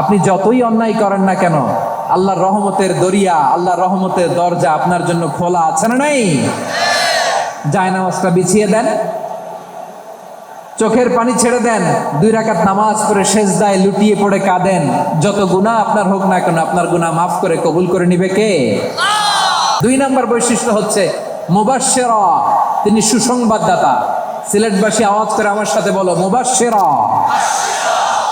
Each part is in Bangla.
আপনি যতই অন্যায় করেন না কেন, আল্লাহর রহমতের দরিয়া, আল্লাহর রহমতের দরজা আপনার জন্য খোলা আছে না নাই? জায়নামাজটা বিছিয়ে দেন, চোখের পানি ছেড়ে দেন, দুই রাকাত নামাজ পড়ে শেষ দায় লুটিয়ে পড়ে কাঁদেন। যত গুণা আপনার হোক না কেন, আপনার গুণা মাফ করে কবুল করে নিবে কে? দুই নম্বর বৈশিষ্ট্য হচ্ছে মুবাশশিরা, তিনি সুসংবাদদাতা। সিলেটবাসী আওয়াজ করে আমার সাথে বলো, মুবাশশিরা।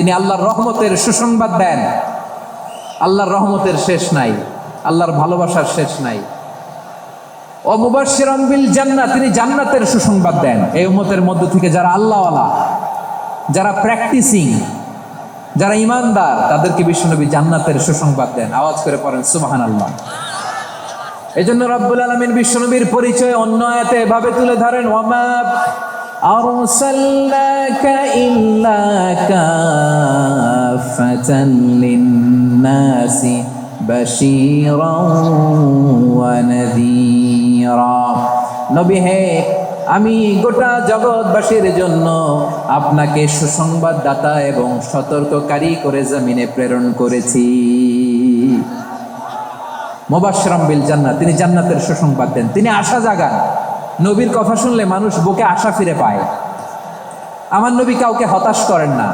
তিনি আল্লাহর রহমতের সুসংবাদ দেন। আল্লাহর রহমতের শেষ নাই, আল্লাহর ভালোবাসার শেষ নাই। ও মুবাসিরম বিল জান্নাত তিনি জান্নাতের সুসংবাদ দেন। এই উমতের মধ্য থেকে যারা আল্লাহওয়ালা, যারা প্র্যাকটিসিং যারা ইমানদার, তাদেরকে বিশ্বনবী জান্নাতের সুসংবাদ দেন। আওয়াজ করে পড়েন সুবাহান আল্লাহ এই জন্য রব্বুল আলমিন বিশ্বনবীর পরিচয় অন্য এতে এভাবে তুলে ধরেন ওমাব আরসাল্লাকা كافة للناس بشيرا ونذيرا নবী হে আমি গোটা জগৎবাসীর জন্য আপনাকে সুসংবাদদাতা এবং সতর্ককারী করে জমিনে প্রেরণ করেছি মোবাশ্রম বিল জান্নাত তিনি জান্নাতের সুসংবাদ দেন তিনি আশা জাগান নবীর কথা শুনলে মানুষ বুকে আশা ফিরে পায় আমার নবী কাউকে হতাশ করেন না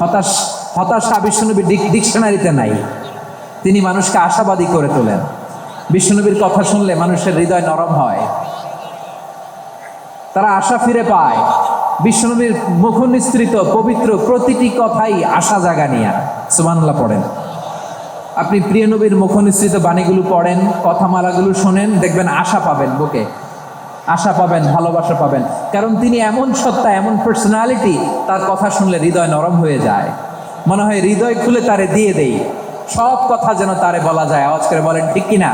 হতাশ হতাশা বিশ্বনবী ডিকশনারিতে নাই। তিনি মানুষকে আশাবাদী করে তোলেন। বিশ্বনবীর কথা শুনলে মানুষের হৃদয় নরম হয়। তারা আশা ফিরে পায়। বিশ্বনবীর মুখ নিঃসৃত পবিত্র প্রতিটি কথাই আশা জাগানিয়া। সুবানুল্লাহ পড়েন। আপনি প্রিয় নবীর মুখ বাণীগুলো পড়েন, কথামালাগুলো শোনেন, দেখবেন আশা পাবেন বুকে। আশা পাবেন, ভালোবাসা পাবেন। কারণ তিনি এমন সত্তা, এমন পার্সোনালিটি তার কথা শুনলে হৃদয় নরম হয়ে যায়। মনে হয় হৃদয় খুলে তারে দিয়ে দেই। সব কথা যেন তারে বলা যায়। আওয়াজ করে বলেন, ঠিক কিনা?